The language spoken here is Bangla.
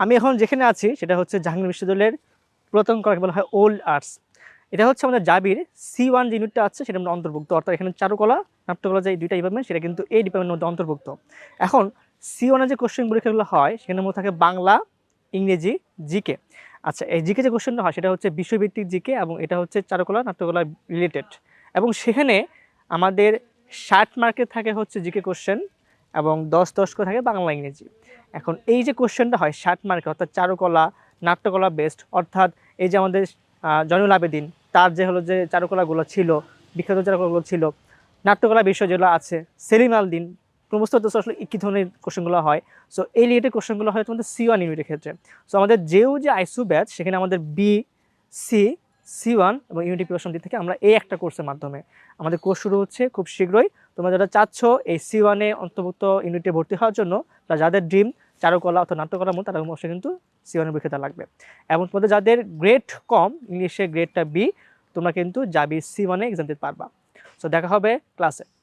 আমি এখন যেখানে আছি, সেটা হচ্ছে জাহাঙ্গীর বিশ্ববিদ্যালয়ের পুরাতন কলাকে বলা হয় ওল্ড আর্টস এটা হচ্ছে আমাদের জাবির সি ওয়ান যে ইউনিটটা আছে, সেটা আমরা অন্তর্ভুক্ত। অর্থাৎ এখানে চারুকলা, নাট্যকলা যে দুইটা ডিপার্টমেন্ট সেটা কিন্তু এই ডিপার্টমেন্টের মধ্যে অন্তর্ভুক্ত। এখন সি ওয়ানের যে কোশ্চেন পরীক্ষাগুলো হয়, সেখানে মধ্যে থাকে বাংলা, ইংরেজি জিকে আচ্ছা এই জিকে যে কোশ্চেনটা হয়, সেটা হচ্ছে বিশ্বভিত্তিক জিকে এবং এটা হচ্ছে চারুকলা, নাট্যকলা রিলেটেড এবং সেখানে আমাদের ষাট মার্কের থাকে হচ্ছে জিকে কোশ্চেন এবং দশ দশ করে থাকে বাংলা ইংরেজি। এখন এই যে কোশ্চেনটা হয়, ষাট মার্কে অর্থাৎ চারুকলা, নাট্যকলা বেস্ট অর্থাৎ এই যে আমাদের জয়নুল আবেদিন, তার যে হলো যে চারুকলাগুলো ছিল, বিখ্যাত চারুকলাগুলো ছিল, নাট্যকলা বিষয় যেগুলো আছে, সেলিম আল দিন সমস্ত আসলে কী ধরনের কোশ্চেনগুলো হয়? সো এই রিলেটেড কোশ্চেনগুলো হয় তোমাদের সি ওয়ান ইউনিটের ক্ষেত্রে। সো আমাদের যেও যে আইসু ব্যাচ সেখানে আমাদের বি সি সি ওয়ান এবং ইউনিটি প্রিপারেশন থেকে আমরা এই একটা কোর্সের মাধ্যমে। আমাদের কোর্স শুরু হচ্ছে খুব শীঘ্রই তোমরা যারা চাচ্ছ এই সি ওয়ানে অন্তর্ভুক্ত ইউনিটে ভর্তি হওয়ার জন্য, বা যাদের ড্রিম চারুকলা অথবা নাট্যকলার মতো তারা অবশ্যই কিন্তু সি ওয়ানের পরীক্ষা লাগবে। এবং তোমাদের যাদের গ্রেড কম ইংলিশে গ্রেডটা বি তোমরা কিন্তু যাবি সি ওয়ানে এক্সাম দিতে পারবা। সো দেখা হবে ক্লাসে